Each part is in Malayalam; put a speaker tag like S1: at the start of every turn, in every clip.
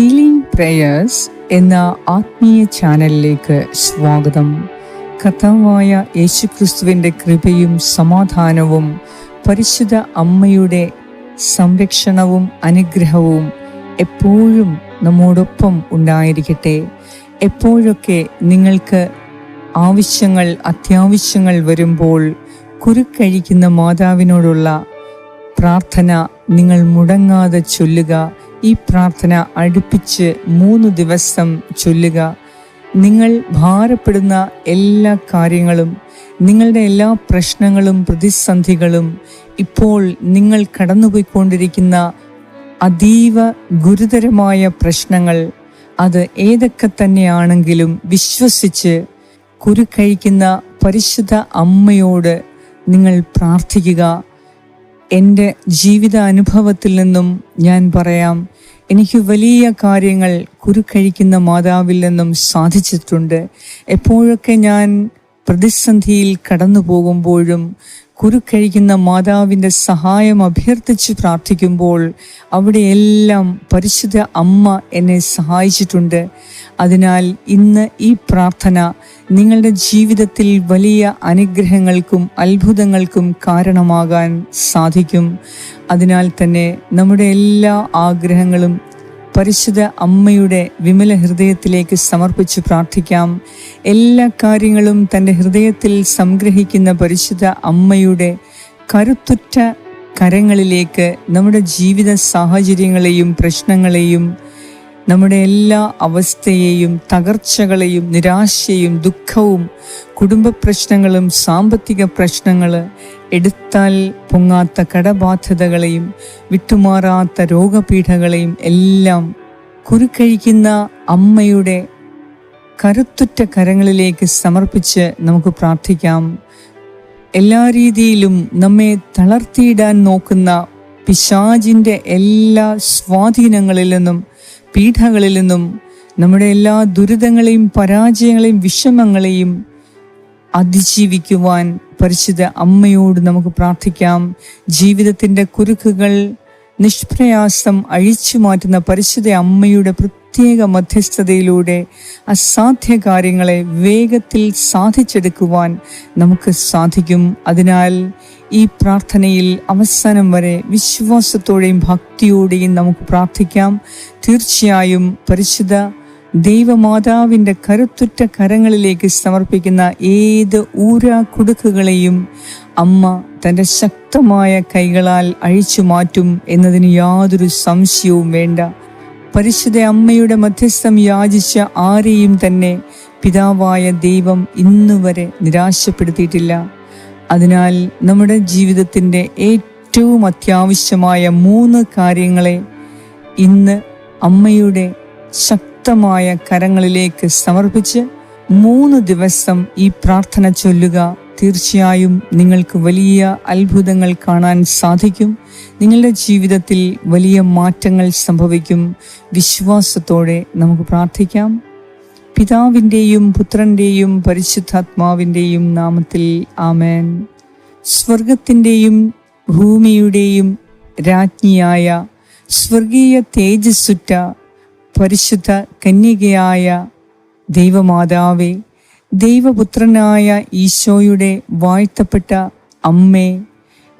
S1: ഹീലിംഗ് പ്രേയേഴ്സ് എന്ന ആത്മീയ ചാനലിലേക്ക് സ്വാഗതം. കഥാവായ യേശുക്രിസ്തുവിന്റെ കൃപയും സമാധാനവും പരിശുദ്ധ അമ്മയുടെ സംരക്ഷണവും അനുഗ്രഹവും എപ്പോഴും നമ്മോടൊപ്പം ഉണ്ടായിരിക്കട്ടെ. എപ്പോഴൊക്കെ നിങ്ങൾക്ക് ആവശ്യങ്ങൾ അത്യാവശ്യങ്ങൾ വരുമ്പോൾ കുരുക്കഴിക്കുന്ന മാതാവിനോടുള്ള പ്രാർത്ഥന നിങ്ങൾ മുടങ്ങാതെ ചൊല്ലുക. ഈ പ്രാർത്ഥന അടുപ്പിച്ച് മൂന്ന് ദിവസം ചൊല്ലുക. നിങ്ങൾ ഭാരപ്പെടുന്ന എല്ലാ കാര്യങ്ങളും നിങ്ങളുടെ എല്ലാ പ്രശ്നങ്ങളും പ്രതിസന്ധികളും ഇപ്പോൾ നിങ്ങൾ കടന്നുപോയിക്കൊണ്ടിരിക്കുന്ന അതീവ ഗുരുതരമായ പ്രശ്നങ്ങൾ അത് ഏതൊക്കെ തന്നെയാണെങ്കിലും വിശ്വസിച്ച് കുരുക്കഴിക്കുന്ന പരിശുദ്ധ അമ്മയോട് നിങ്ങൾ പ്രാർത്ഥിക്കുക. എന്റെ ജീവിത അനുഭവത്തിൽ നിന്നും ഞാൻ പറയാം എനിക്ക് വലിയ കാര്യങ്ങൾ കുരുക്കഴിക്കുന്ന മാതാവിൽ നിന്നും സാധിച്ചിട്ടുണ്ട്. എപ്പോഴൊക്കെ ഞാൻ പ്രതിസന്ധിയിൽ കടന്നു പോകുമ്പോഴും കുരുക്കഴിക്കുന്ന മാതാവിന്റെ സഹായം അഭ്യർത്ഥിച്ച് പ്രാർത്ഥിക്കുമ്പോൾ അവിടെയെല്ലാം പരിശുദ്ധ അമ്മ എന്നെ സഹായിച്ചിട്ടുണ്ട്. അതിനാൽ ഇന്ന് ഈ പ്രാർത്ഥന നിങ്ങളുടെ ജീവിതത്തിൽ വലിയ അനുഗ്രഹങ്ങൾക്കും അത്ഭുതങ്ങൾക്കും കാരണമാകാൻ സാധിക്കും. അതിനാൽ തന്നെ നമ്മുടെ എല്ലാ ആഗ്രഹങ്ങളും പരിശുദ്ധ അമ്മയുടെ വിമല ഹൃദയത്തിലേക്ക് സമർപ്പിച്ച് പ്രാർത്ഥിക്കാം. എല്ലാ കാര്യങ്ങളും തന്റെ ഹൃദയത്തിൽ സംഗ്രഹിക്കുന്ന പരിശുദ്ധ അമ്മയുടെ കരുത്തുറ്റ കരങ്ങളിലേക്ക് നമ്മുടെ ജീവിത സാഹചര്യങ്ങളെയും പ്രശ്നങ്ങളെയും നമ്മുടെ എല്ലാ അവസ്ഥയെയും തകർച്ചകളെയും നിരാശയും ദുഃഖവും കുടുംബ പ്രശ്നങ്ങളും സാമ്പത്തിക പ്രശ്നങ്ങൾ എടുത്താൽ പൊങ്ങാത്ത കടബാധ്യതകളെയും വിട്ടുമാറാത്ത രോഗപീഠകളെയും എല്ലാം കുരുക്കഴിക്കുന്ന അമ്മയുടെ കരുത്തുറ്റ കരങ്ങളിലേക്ക് സമർപ്പിച്ച് നമുക്ക് പ്രാർത്ഥിക്കാം. എല്ലാ രീതിയിലും നമ്മെ തളർത്തിയിടാൻ നോക്കുന്ന പിശാജിന്റെ എല്ലാ സ്വാധീനങ്ങളിൽ നിന്നും പീഠകളിൽ നിന്നും നമ്മുടെ എല്ലാ ദുരിതങ്ങളെയും പരാജയങ്ങളെയും വിഷമങ്ങളെയും അതിജീവിക്കുവാൻ പരിശുദ്ധ അമ്മയോട് നമുക്ക് പ്രാർത്ഥിക്കാം. ജീവിതത്തിന്റെ കുരുക്കുകൾ നിഷ്പ്രയാസം അഴിച്ചു മാറ്റുന്ന പരിശുദ്ധ അമ്മയുടെ പ്രത്യേക മധ്യസ്ഥതയിലൂടെ അസാധ്യ കാര്യങ്ങളെ വേഗത്തിൽ സാധിച്ചെടുക്കുവാൻ നമുക്ക് സാധിക്കും. അതിനാൽ ഈ പ്രാർത്ഥനയിൽ അവസാനം വരെ വിശ്വാസത്തോടെയും ഭക്തിയോടെയും നമുക്ക് പ്രാർത്ഥിക്കാം. തീർച്ചയായും പരിശുദ്ധ ദൈവമാതാവിന്റെ കരുത്തുറ്റ കരങ്ങളിലേക്ക് സമർപ്പിക്കുന്ന ഏത് ഊരാ കുടുക്കുകളെയും അമ്മ തന്റെ ശക്തമായ കൈകളാൽ അഴിച്ചു മാറ്റും എന്നതിന് യാതൊരു സംശയവും വേണ്ട. പരിശുദ്ധ അമ്മയുടെ മധ്യസ്ഥം യാചിച്ച ആരെയും തന്നെ പിതാവായ ദൈവം ഇന്നുവരെ നിരാശപ്പെടുത്തിയിട്ടില്ല. അതിനാൽ നമ്മുടെ ജീവിതത്തിന്റെ ഏറ്റവും അത്യാവശ്യമായ മൂന്ന് കാര്യങ്ങളെ ഇന്ന് അമ്മയുടെ ശക്തമായ കരങ്ങളിലേക്ക് സമർപ്പിച്ച് മൂന്ന് ദിവസം ഈ പ്രാർത്ഥന ചൊല്ലുക. തീർച്ചയായും നിങ്ങൾക്ക് വലിയ അത്ഭുതങ്ങൾ കാണാൻ സാധിക്കും. നിങ്ങളുടെ ജീവിതത്തിൽ വലിയ മാറ്റങ്ങൾ സംഭവിക്കും. വിശ്വാസത്തോടെ നമുക്ക് പ്രാർത്ഥിക്കാം. പിതാവിന്റെയും പുത്രന്റെയും പരിശുദ്ധാത്മാവിന്റെയും നാമത്തിൽ ആമേൻ. സ്വർഗത്തിന്റെയും ഭൂമിയുടെയും രാജ്ഞിയായ സ്വർഗീയ തേജസ്സുറ്റ പരിശുദ്ധ കന്യകയായ ദൈവമാതാവേ ദൈവപുത്രനായ ഈശോയുടെ വാഴ്ത്തപ്പെട്ട അമ്മേ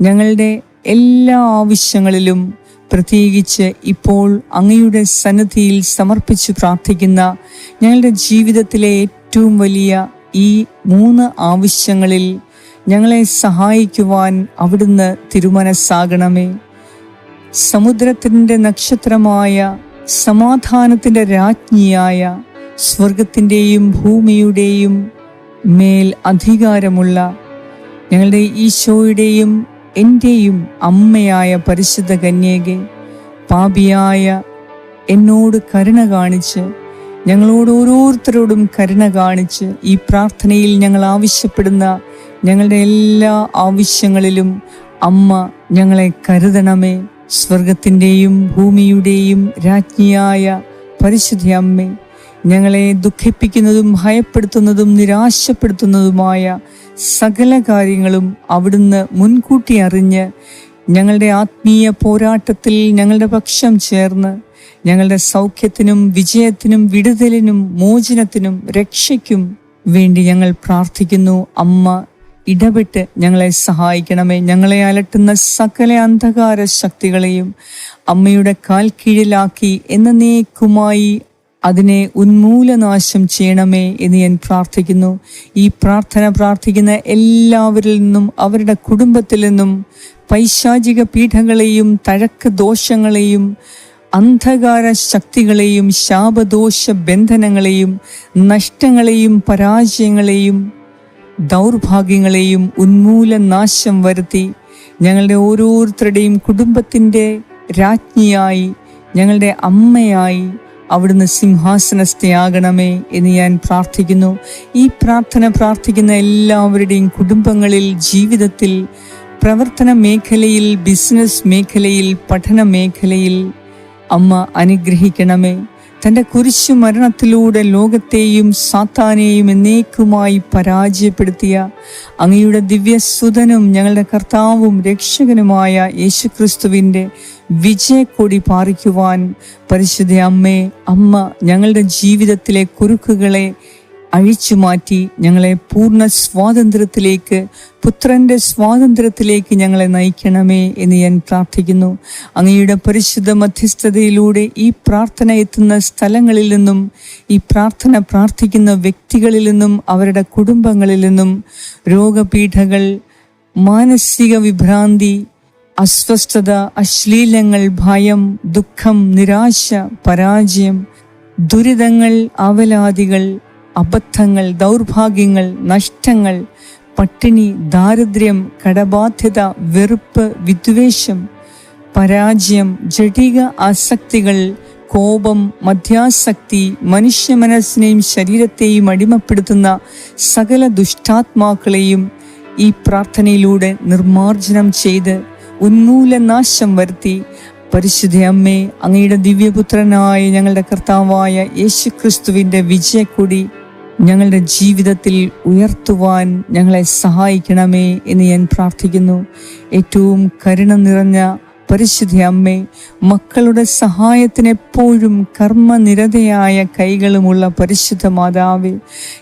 S1: ഞങ്ങളുടെ എല്ലാ ആവശ്യങ്ങളിലും പ്രത്യേകിച്ച് ഇപ്പോൾ അങ്ങയുടെ സന്നദ്ധിയിൽ സമർപ്പിച്ച് പ്രാർത്ഥിക്കുന്ന ഞങ്ങളുടെ ജീവിതത്തിലെ ഏറ്റവും വലിയ ഈ മൂന്ന് ആവശ്യങ്ങളിൽ ഞങ്ങളെ സഹായിക്കുവാൻ അവിടുന്ന് തിരുമനസ്സാകണമേ. സമുദ്രത്തിന്റെ നക്ഷത്രമായ സമാധാനത്തിന്റെ രാജ്ഞിയായ സ്വർഗത്തിന്റെയും ഭൂമിയുടെയും മേൽ അധികാരമുള്ള ഞങ്ങളുടെ ഈശോയുടെയും എന്റെയും അമ്മയായ പരിശുദ്ധ കന്യകെ പാപിയായ എന്നോട് കരുണ കാണിച്ച് ഞങ്ങളോട് ഓരോരുത്തരോടും കരുണ കാണിച്ച് ഈ പ്രാർത്ഥനയിൽ ഞങ്ങൾ ആവശ്യപ്പെടുന്ന ഞങ്ങളുടെ എല്ലാ ആവശ്യങ്ങളിലും അമ്മ ഞങ്ങളെ കരുതണമേ. സ്വർഗത്തിന്റെയും ഭൂമിയുടെയും രാജ്ഞിയായ പരിശുദ്ധ അമ്മേ ഞങ്ങളെ ദുഃഖിപ്പിക്കുന്നതും ഭയപ്പെടുത്തുന്നതും നിരാശപ്പെടുത്തുന്നതുമായ സകല കാര്യങ്ങളും അവിടുന്ന് മുൻകൂട്ടി അറിഞ്ഞ് ഞങ്ങളുടെ ആത്മീയ പോരാട്ടത്തിൽ ഞങ്ങളുടെ പക്ഷം ചേർന്ന് ഞങ്ങളുടെ സൗഖ്യത്തിനും വിജയത്തിനും വിടുതലിനും മോചനത്തിനും രക്ഷയ്ക്കും വേണ്ടി ഞങ്ങൾ പ്രാർത്ഥിക്കുന്നു. അമ്മ ഇടപെട്ട് ഞങ്ങളെ സഹായിക്കണമേ. ഞങ്ങളെ അലട്ടുന്ന സകല അന്ധകാര ശക്തികളെയും അമ്മയുടെ കാൽ കീഴിലാക്കി എന്നേക്കുമായി അതിനെ ഉന്മൂലനാശം ചെയ്യണമേ എന്ന് ഞാൻ പ്രാർത്ഥിക്കുന്നു. ഈ പ്രാർത്ഥന പ്രാർത്ഥിക്കുന്ന എല്ലാവരിൽ നിന്നും അവരുടെ കുടുംബത്തിൽ നിന്നും പൈശാചിക പീഠങ്ങളെയും തഴക്ക ദോഷങ്ങളെയും അന്ധകാര ശക്തികളെയും ശാപദോഷ ബന്ധനങ്ങളെയും നഷ്ടങ്ങളെയും പരാജയങ്ങളെയും ദൗർഭാഗ്യങ്ങളെയും ഉന്മൂലനാശം വരുത്തി ഞങ്ങളുടെ ഓരോരുത്തരുടെയും കുടുംബത്തിന്റെ രാജ്ഞിയായി ഞങ്ങളുടെ അമ്മയായി അവിടുന്ന് സിംഹാസനസ്ഥയാകണമേ എന്ന് ഞാൻ പ്രാർത്ഥിക്കുന്നു. ഈ പ്രാർത്ഥന പ്രാർത്ഥിക്കുന്ന എല്ലാവരുടെയും കുടുംബങ്ങളിൽ ജീവിതത്തിൽ പ്രവർത്തന മേഖലയിൽ ബിസിനസ് മേഖലയിൽ പഠന മേഖലയിൽ അമ്മ അനുഗ്രഹിക്കണമേ. തന്റെ കുരിശു മരണത്തിലൂടെ ലോകത്തെയും സാത്താനെയും എന്നേക്കുമായി പരാജയപ്പെടുത്തിയ അങ്ങയുടെ ദിവ്യസുതനും ഞങ്ങളുടെ കർത്താവും രക്ഷകനുമായ യേശുക്രിസ്തുവിന്റെ വിജയക്കൊടി പാറിക്കുവാൻ പരിശുദ്ധ അമ്മേ അമ്മ ഞങ്ങളുടെ ജീവിതത്തിലെ കുരുക്കുകളെ അഴിച്ചുമാറ്റി ഞങ്ങളെ പൂർണ സ്വാതന്ത്ര്യത്തിലേക്ക് പുത്രന്റെ സ്വാതന്ത്ര്യത്തിലേക്ക് ഞങ്ങളെ നയിക്കണമേ എന്ന് ഞാൻ പ്രാർത്ഥിക്കുന്നു. അങ്ങയുടെ പരിശുദ്ധ മധ്യസ്ഥതയിലൂടെ ഈ പ്രാർത്ഥന എത്തുന്ന സ്ഥലങ്ങളിൽ നിന്നും ഈ പ്രാർത്ഥന പ്രാർത്ഥിക്കുന്ന വ്യക്തികളിൽ നിന്നും അവരുടെ കുടുംബങ്ങളിൽ നിന്നും രോഗപീഠകൾ മാനസിക വിഭ്രാന്തി അസ്വസ്ഥത അശ്ലീലങ്ങൾ ഭയം ദുഃഖം നിരാശ പരാജയം ദുരിതങ്ങൾ അവലാദികൾ അബദ്ധങ്ങൾ ദൗർഭാഗ്യങ്ങൾ നഷ്ടങ്ങൾ പട്ടിണി ദാരിദ്ര്യം കടബാധ്യത വെറുപ്പ് വിദ്വേഷം പരാജയം ജടിക ആസക്തികൾ കോപം മധ്യാസക്തി മനുഷ്യ മനസ്സിനെയും ശരീരത്തെയും അടിമപ്പെടുത്തുന്ന സകല ദുഷ്ടാത്മാക്കളെയും ഈ പ്രാർത്ഥനയിലൂടെ നിർമാർജനം ചെയ്ത് ഉന്മൂലനാശം വരുത്തി. പരിശുദ്ധ അമ്മേ അങ്ങയുടെ ദിവ്യപുത്രനായ ഞങ്ങളുടെ കർത്താവായ യേശുക്രിസ്തുവിന്റെ വിജയക്കൊടി ഞങ്ങളുടെ ജീവിതത്തിൽ ഉയർത്തുവാൻ ഞങ്ങളെ സഹായിക്കണമേ എന്ന് ഞാൻ പ്രാർത്ഥിക്കുന്നു. ഏറ്റവും കരുണ നിറഞ്ഞ പരിശുദ്ധ അമ്മേ മക്കളുടെ സഹായത്തിന് എപ്പോഴും കർമ്മനിരതയായ കൈകളുമുള്ള പരിശുദ്ധ മാതാവേ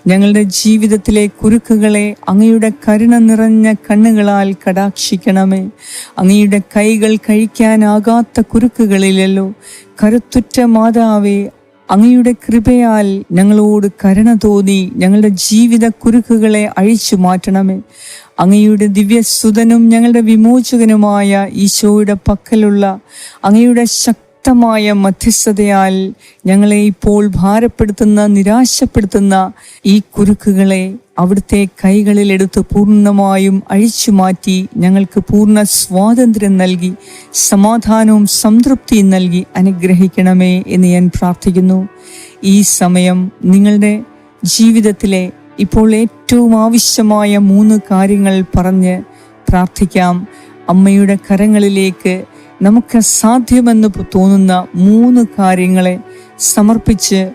S1: ഞങ്ങളുടെ ജീവിതത്തിലെ കുരുക്കുകളെ അങ്ങയുടെ കരുണ നിറഞ്ഞ കണ്ണുകളാൽ കടാക്ഷിക്കണമേ. അങ്ങയുടെ കൈകൾ കഴിക്കാനാകാത്ത കുരുക്കുകളിലല്ലോ കരുത്തുറ്റ മാതാവേ അങ്ങയുടെ കൃപയാൽ ഞങ്ങളോട് കരുണ തോന്നി ഞങ്ങളുടെ ജീവിത കുരുക്കുകളെ അഴിച്ചു മാറ്റണമേ. അങ്ങയുടെ ദിവ്യസുതനും ഞങ്ങളുടെ വിമോചകനുമായ ഈശോയുടെ പക്കലുള്ള അങ്ങയുടെ ശക്തമായ മധ്യസ്ഥതയാൽ ഞങ്ങളെ ഇപ്പോൾ ഭാരപ്പെടുത്തുന്ന നിരാശപ്പെടുത്തുന്ന ഈ കുരുക്കുകളെ അവിടുത്തെ കൈകളിൽ എടുത്ത് പൂർണമായും അഴിച്ചു മാറ്റി ഞങ്ങൾക്ക് പൂർണ സ്വാതന്ത്ര്യം നൽകി സമാധാനവും സംതൃപ്തിയും നൽകി അനുഗ്രഹിക്കണമേ എന്ന് ഞാൻ പ്രാർത്ഥിക്കുന്നു. ഈ സമയം നിങ്ങളുടെ ജീവിതത്തിലെ ഇപ്പോൾ ഏറ്റവും ആവശ്യമായ മൂന്ന് കാര്യങ്ങൾ പറഞ്ഞ് പ്രാർത്ഥിക്കാം. അമ്മയുടെ കരങ്ങളിലേക്ക് നമുക്ക് സാധ്യമെന്ന് തോന്നുന്ന മൂന്ന് കാര്യങ്ങളെ സമർപ്പിച്ച്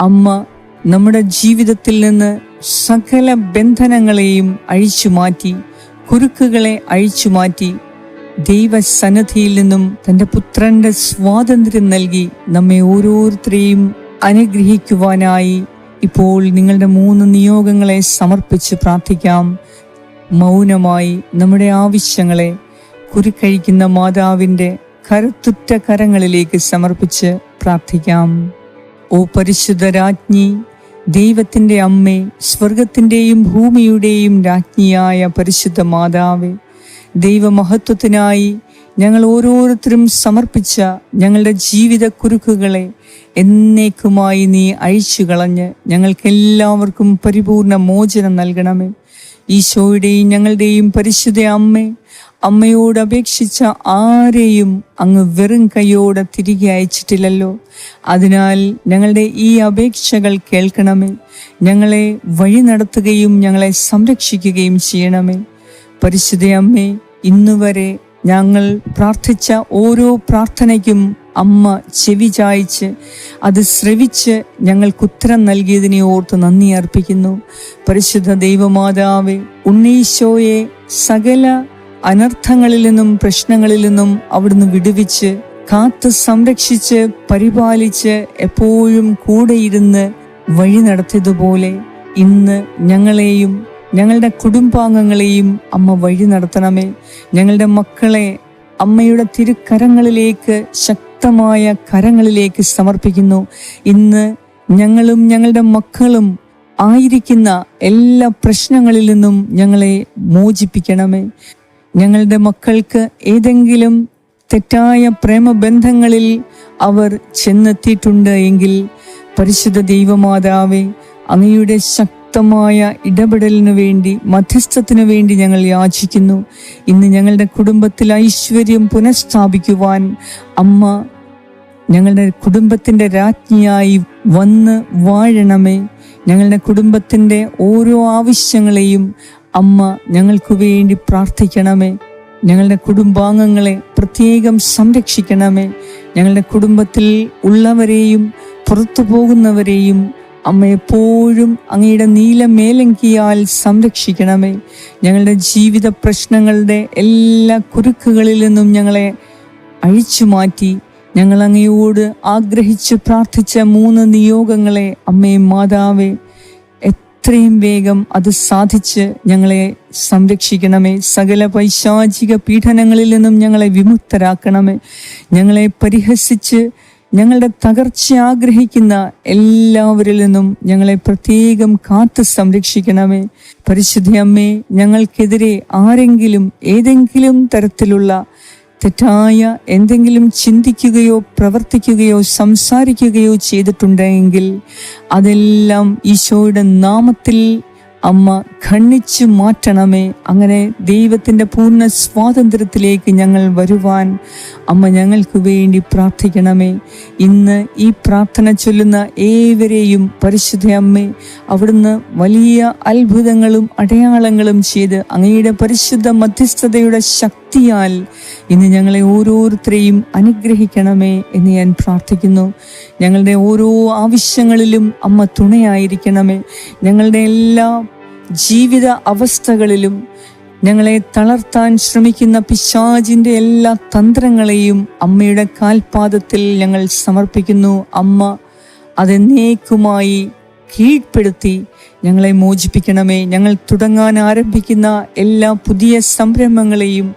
S1: അമ്മ നമ്മുടെ ജീവിതത്തിൽ നിന്ന് സകല ബന്ധനങ്ങളെയും അഴിച്ചു മാറ്റി കുരുക്കുകളെ അഴിച്ചു മാറ്റി ദൈവസന്നദ്ധിയിൽ നിന്നും തന്റെ പുത്രന്റെ സ്വാതന്ത്ര്യം നൽകി നമ്മെ ഓരോരുത്തരെയും അനുഗ്രഹിക്കുവാനായി ഇപ്പോൾ നിങ്ങളുടെ മൂന്ന് നിയോഗങ്ങളെ സമർപ്പിച്ച് പ്രാർത്ഥിക്കാം. മൗനമായി നമ്മുടെ ആവശ്യങ്ങളെ കുരുക്കഴിക്കുന്ന മാതാവിന്റെ കരുത്തുറ്റ കരങ്ങളിലേക്ക് സമർപ്പിച്ച് പ്രാർത്ഥിക്കാം. ഓ പരിശുദ്ധ രാജ്ഞി ദൈവത്തിന്റെ അമ്മേ സ്വർഗത്തിന്റെയും ഭൂമിയുടെയും രാജ്ഞിയായ പരിശുദ്ധ മാതാവേ ദൈവമഹത്വത്തിനായി ഞങ്ങൾ ഓരോരുത്തരും സമർപ്പിച്ച ഞങ്ങളുടെ ജീവിത കുരുക്കുകളെ എന്നേക്കുമായി നീ അഴിച്ചു കളഞ്ഞ് ഞങ്ങൾക്കെല്ലാവർക്കും പരിപൂർണ മോചനം നൽകണമേ. ഈശോയുടെയും ഞങ്ങളുടെയും പരിശുദ്ധ അമ്മേ അമ്മയോട് അപേക്ഷിച്ച ആരെയും അങ്ങ് വെറും കൈയോടെ തിരികെ അയച്ചിട്ടില്ലല്ലോ. അതിനാൽ ഞങ്ങളുടെ ഈ അപേക്ഷകൾ കേൾക്കണമേ. ഞങ്ങളെ വഴി നടത്തുകയും ഞങ്ങളെ സംരക്ഷിക്കുകയും ചെയ്യണമേ. പരിശുദ്ധ അമ്മേ ഇന്നുവരെ ഞങ്ങൾ പ്രാർത്ഥിച്ച ഓരോ പ്രാർത്ഥനയ്ക്കും അമ്മ ചെവി ചായച്ച് അത് ശ്രവിച്ച് ഞങ്ങൾക്ക് ഉത്തരം നൽകിയതിനെ ഓർത്ത് നന്ദി അർപ്പിക്കുന്നു. പരിശുദ്ധ ദൈവമാതാവേ ഉണ്ണീശോയെ സകല അനർത്ഥങ്ങളിൽ നിന്നും പ്രശ്നങ്ങളിൽ നിന്നും അവിടുന്ന് വിടുവിച്ച് കാത്ത് സംരക്ഷിച്ച് പരിപാലിച്ച് എപ്പോഴും കൂടെയിരുന്ന് വഴി നടത്തിയതുപോലെ ഇന്ന് ഞങ്ങളെയും ഞങ്ങളുടെ കുടുംബാംഗങ്ങളെയും അമ്മ വഴി നടത്തണമേ. ഞങ്ങളുടെ മക്കളെ അമ്മയുടെ തിരുക്കരങ്ങളിലേക്ക് ശക്തമായ കരങ്ങളിലേക്ക് സമർപ്പിക്കുന്നു. ഇന്ന് ഞങ്ങളും ഞങ്ങളുടെ മക്കളും ആയിരിക്കുന്ന എല്ലാ പ്രശ്നങ്ങളിൽ നിന്നും ഞങ്ങളെ മോചിപ്പിക്കണമേ. ഞങ്ങളുടെ മക്കൾക്ക് ഏതെങ്കിലും തെറ്റായ പ്രേമബന്ധങ്ങളിൽ അവർ ചെന്നെത്തിയിട്ടുണ്ട് എങ്കിൽ പരിശുദ്ധ ദൈവമാതാവെ അങ്ങയുടെ ശക്തമായ ഇടപെടലിനു വേണ്ടി മധ്യസ്ഥത്തിനു വേണ്ടി ഞങ്ങൾ യാചിക്കുന്നു. ഇന്ന് ഞങ്ങളുടെ കുടുംബത്തിൽ ഐശ്വര്യം പുനഃസ്ഥാപിക്കുവാൻ അമ്മ ഞങ്ങളുടെ കുടുംബത്തിന്റെ രാജ്ഞിയായി വന്ന് വാഴണമേ. ഞങ്ങളുടെ കുടുംബത്തിന്റെ ഓരോ ആവശ്യങ്ങളെയും അമ്മ ഞങ്ങൾക്ക് വേണ്ടി പ്രാർത്ഥിക്കണമേ. ഞങ്ങളുടെ കുടുംബാംഗങ്ങളെ പ്രത്യേകം സംരക്ഷിക്കണമേ. ഞങ്ങളുടെ കുടുംബത്തിൽ ഉള്ളവരെയും പുറത്തു പോകുന്നവരെയും അമ്മ എപ്പോഴും അങ്ങയുടെ നീല മേലങ്കിയാൽ സംരക്ഷിക്കണമേ. ഞങ്ങളുടെ ജീവിത പ്രശ്നങ്ങളുടെ എല്ലാ കുരുക്കുകളിൽ നിന്നും ഞങ്ങളെ അഴിച്ചു മാറ്റി. ഞങ്ങൾ അങ്ങയോട് ആഗ്രഹിച്ച് പ്രാർത്ഥിച്ച മൂന്ന് നിയോഗങ്ങളെ അമ്മയും മാതാവേ എത്രയും വേഗം അത് സാധിച്ച് ഞങ്ങളെ സംരക്ഷിക്കണമേ. സകല പൈശാചിക പീഡനങ്ങളിൽ നിന്നും ഞങ്ങളെ വിമുക്തരാക്കണമേ. ഞങ്ങളെ പരിഹസിച്ച് ഞങ്ങളുടെ തകർച്ച ആഗ്രഹിക്കുന്ന എല്ലാവരിൽ നിന്നും ഞങ്ങളെ പ്രത്യേകം കാത്തു സംരക്ഷിക്കണമേ. പരിശുദ്ധ അമ്മേ ഞങ്ങൾക്കെതിരെ ആരെങ്കിലും ഏതെങ്കിലും തരത്തിലുള്ള തെറ്റായ എന്തെങ്കിലും ചിന്തിക്കുകയോ പ്രവർത്തിക്കുകയോ സംസാരിക്കുകയോ ചെയ്തിട്ടുണ്ടെങ്കിൽ അതെല്ലാം ഈശോയുടെ നാമത്തിൽ അമ്മ ഖണ്ണിച്ചു മാറ്റണമേ. അങ്ങനെ ദൈവത്തിന്റെ പൂർണ സ്വാതന്ത്ര്യത്തിലേക്ക് ഞങ്ങൾ വരുവാൻ അമ്മ ഞങ്ങൾക്ക് വേണ്ടി പ്രാർത്ഥിക്കണമേ. ഇന്ന് ഈ പ്രാർത്ഥന ചൊല്ലുന്ന ഏവരെയും പരിശുദ്ധ അമ്മേ അവിടുന്ന് വലിയ അത്ഭുതങ്ങളും അടയാളങ്ങളും ചെയ്ത് അങ്ങയുടെ പരിശുദ്ധ മധ്യസ്ഥതയുടെ ശക്തിയാൽ ഇന്ന് ഞങ്ങളെ ഓരോരുത്തരെയും അനുഗ്രഹിക്കണമേ എന്ന് ഞാൻ പ്രാർത്ഥിക്കുന്നു. ഞങ്ങളുടെ ഓരോ ആവശ്യങ്ങളിലും അമ്മ തുണയായിരിക്കണമേ. ഞങ്ങളുടെ എല്ലാ ജീവിത അവസ്ഥകളിലും ഞങ്ങളെ തളർത്താൻ ശ്രമിക്കുന്ന പിശാജിന്റെ എല്ലാ തന്ത്രങ്ങളെയും അമ്മയുടെ കാൽപാദത്തിൽ ഞങ്ങൾ സമർപ്പിക്കുന്നു. അമ്മ അതെന്നേക്കുമായി കീഴ്പ്പെടുത്തി ഞങ്ങളെ മോചിപ്പിക്കണമേ. ഞങ്ങൾ തുടങ്ങാൻ ആരംഭിക്കുന്ന എല്ലാ പുതിയ സംരംഭങ്ങളെയും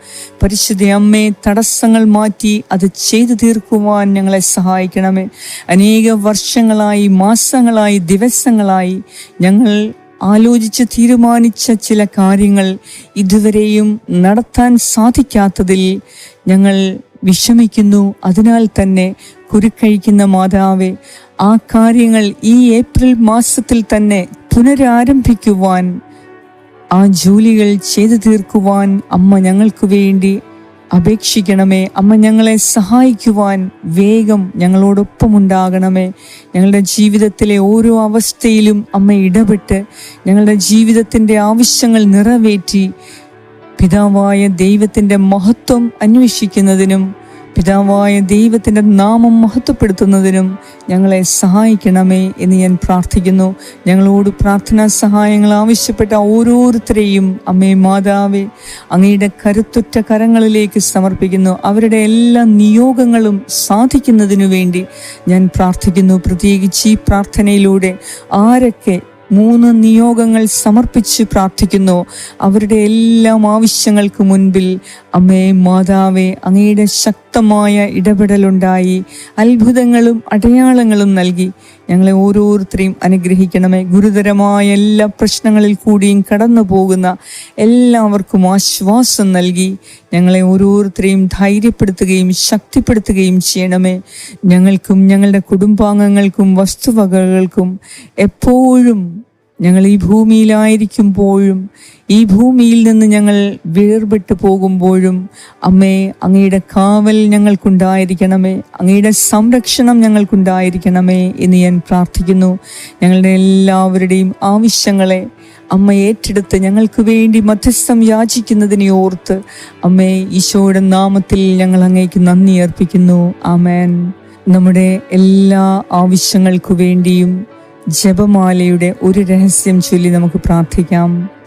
S1: പരിശുദ്ധ അമ്മേ തടസ്സങ്ങൾ മാറ്റി അത് ചെയ്തു തീർക്കുവാൻ ഞങ്ങളെ സഹായിക്കണമേ. അനേക വർഷങ്ങളായി മാസങ്ങളായി ദിവസങ്ങളായി ഞങ്ങൾ ആലോചിച്ച് തീരുമാനിച്ച ചില കാര്യങ്ങൾ ഇതുവരെയും നടത്താൻ സാധിക്കാത്തതിൽ ഞങ്ങൾ വിഷമിക്കുന്നു. അതിനാൽ തന്നെ കുരുക്കഴിക്കുന്ന മാതാവെ ആ കാര്യങ്ങൾ ഈ ഏപ്രിൽ മാസത്തിൽ തന്നെ പുനരാരംഭിക്കുവാൻ ആ ജോലികൾ ചെയ്തു തീർക്കുവാൻ അമ്മ ഞങ്ങൾക്ക് വേണ്ടി അപേക്ഷിക്കണമേ. അമ്മ ഞങ്ങളെ സഹായിക്കുവാൻ വേഗം ഞങ്ങളോടൊപ്പം ഉണ്ടാകണമേ ഞങ്ങളുടെ ജീവിതത്തിലെ ഓരോ അവസ്ഥയിലും അമ്മ ഇടപെട്ട് ഞങ്ങളുടെ ജീവിതത്തിന്റെ ആവശ്യങ്ങൾ നിറവേറ്റി പിതാവായ ദൈവത്തിന്റെ മഹത്വം അന്വേഷിക്കുന്നതിനും പിതാവായ ദൈവത്തിന്റെ നാമം മഹത്വപ്പെടുത്തുന്നതിനും ഞങ്ങളെ സഹായിക്കണമേ എന്ന് ഞാൻ പ്രാർത്ഥിക്കുന്നു. ഞങ്ങളോട് പ്രാർത്ഥനാ സഹായങ്ങൾ ആവശ്യപ്പെട്ട ഓരോരുത്തരെയും അമ്മേ മാതാവേ അങ്ങയുടെ കരുത്തുറ്റ കരങ്ങളിലേക്ക് സമർപ്പിക്കുന്നു. അവരുടെ എല്ലാ നിയോഗങ്ങളും സാധിക്കുന്നതിനു വേണ്ടി ഞാൻ പ്രാർത്ഥിക്കുന്നു. പ്രത്യേകിച്ച് ഈ പ്രാർത്ഥനയിലൂടെ ആരൊക്കെ മൂന്ന് നിയോഗങ്ങൾ സമർപ്പിച്ച് പ്രാർത്ഥിക്കുന്നു. അവരുടെ എല്ലാം ആവശ്യങ്ങൾക്ക് മുൻപിൽ അമ്മേ മാതാവേ അങ്ങയുടെ ശക്തമായ ഇടപെടലുണ്ടായി. അത്ഭുതങ്ങളും അടയാളങ്ങളും നൽകി. ഞങ്ങളെ ഓരോരുത്തരെയും അനുഗ്രഹിക്കണമേ. ഗുരുതരമായ എല്ലാ പ്രശ്നങ്ങളിൽ കൂടിയും കടന്നു പോകുന്ന എല്ലാവർക്കും ആശ്വാസം നൽകി. ഞങ്ങളെ ഓരോരുത്തരെയും ധൈര്യപ്പെടുത്തുകയും ശക്തിപ്പെടുത്തുകയും ചെയ്യണമേ. ഞങ്ങൾക്കും ഞങ്ങളുടെ കുടുംബാംഗങ്ങൾക്കും വസ്തുവകകൾക്കും എപ്പോഴും ഞങ്ങൾ ഈ ഭൂമിയിലായിരിക്കുമ്പോഴും ഈ ഭൂമിയിൽ നിന്ന് ഞങ്ങൾ വേർപെട്ടു പോകുമ്പോഴും അമ്മേ അങ്ങയുടെ കാവൽ ഞങ്ങൾക്കുണ്ടായിരിക്കണമേ അങ്ങയുടെ സംരക്ഷണം ഞങ്ങൾക്കുണ്ടായിരിക്കണമേ എന്ന് ഞാൻ പ്രാർത്ഥിക്കുന്നു. ഞങ്ങളുടെ എല്ലാവരുടെയും ആവശ്യങ്ങളെ അമ്മ ഏറ്റെടുത്ത് ഞങ്ങൾക്ക് വേണ്ടി മധ്യസ്ഥം യാചിക്കുന്നതിനെ ഓർത്ത് അമ്മേ ഈശോയുടെ നാമത്തിൽ ഞങ്ങൾ അങ്ങേക്ക് നന്ദി അർപ്പിക്കുന്നു. ആമേൻ. നമ്മുടെ എല്ലാ ആവശ്യങ്ങൾക്കു വേണ്ടിയും ജപമാലയുടെ ഒരു രഹസ്യം ചൊല്ലി നമുക്ക് പ്രാർത്ഥിക്കാം.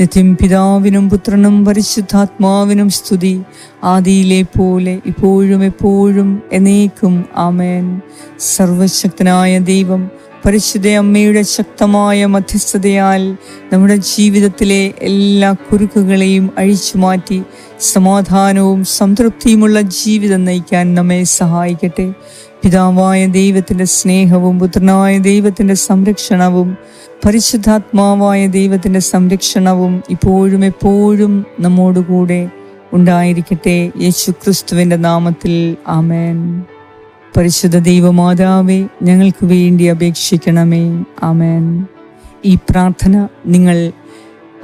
S1: നിത്യം പിതാവിനും പുത്രനും പരിശുദ്ധാത്മാവിനും സ്തുതി. ആദിയിലെ പോലെ ഇപ്പോഴും എപ്പോഴും എന്നേക്കും ആമേൻ. സർവശക്തനായ ദൈവം പരിശുദ്ധ അമ്മയുടെ ശക്തമായ മധ്യസ്ഥതയാൽ നമ്മുടെ ജീവിതത്തിലെ എല്ലാ കുരുക്കുകളെയും അഴിച്ചു മാറ്റി സമാധാനവും സംതൃപ്തിയുമുള്ള ജീവിതം നയിക്കാൻ നമ്മെ സഹായിക്കട്ടെ. പിതാവായ ദൈവത്തിന്റെ സ്നേഹവും പുത്രനായ ദൈവത്തിന്റെ സംരക്ഷണവും പരിശുദ്ധാത്മാവായ ദൈവത്തിന്റെ സംരക്ഷണവും ഇപ്പോഴും എപ്പോഴും നമ്മോടുകൂടെ ഉണ്ടായിരിക്കട്ടെ. യേശു ക്രിസ്തുവിന്റെ നാമത്തിൽ ആമേൻ. പരിശുദ്ധ ദൈവമാതാവേ ഞങ്ങൾക്ക് വേണ്ടി അപേക്ഷിക്കണമേ. ആമേൻ. ഈ പ്രാർത്ഥന നിങ്ങൾ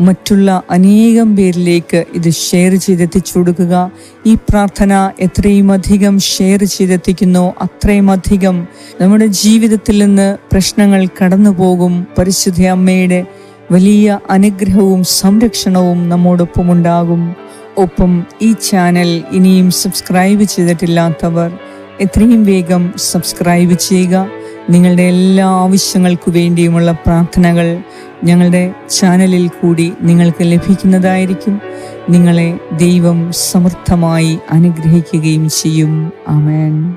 S1: മറ്റുള്ള അനേകം പേരിലേക്ക് ഇത് ഷെയർ ചെയ്തെത്തിച്ചു കൊടുക്കുക ഈ പ്രാർത്ഥന എത്രയും അധികം ഷെയർ ചെയ്തെത്തിക്കുന്നോ. അത്രയും അധികം നമ്മുടെ ജീവിതത്തിൽ നിന്ന് പ്രശ്നങ്ങൾ കടന്നു പോകും പരിശുദ്ധ അമ്മയുടെ വലിയ അനുഗ്രഹവും സംരക്ഷണവും നമ്മോടൊപ്പം ഉണ്ടാകും. ഒപ്പം ഈ ചാനൽ ഇനിയും സബ്സ്ക്രൈബ് ചെയ്തിട്ടില്ലാത്തവർ എത്രയും വേഗം സബ്സ്ക്രൈബ് ചെയ്യുക. നിങ്ങളുടെ എല്ലാ ആവശ്യങ്ങൾക്കു വേണ്ടിയുമുള്ള പ്രാർത്ഥനകൾ ഞങ്ങളുടെ ചാനലിൽ കൂടി നിങ്ങൾക്ക് ലഭിക്കുന്നതായിരിക്കും. നിങ്ങളെ ദൈവം സമർത്ഥമായി അനുഗ്രഹിക്കുകയും ചെയ്യും. ആമേൻ.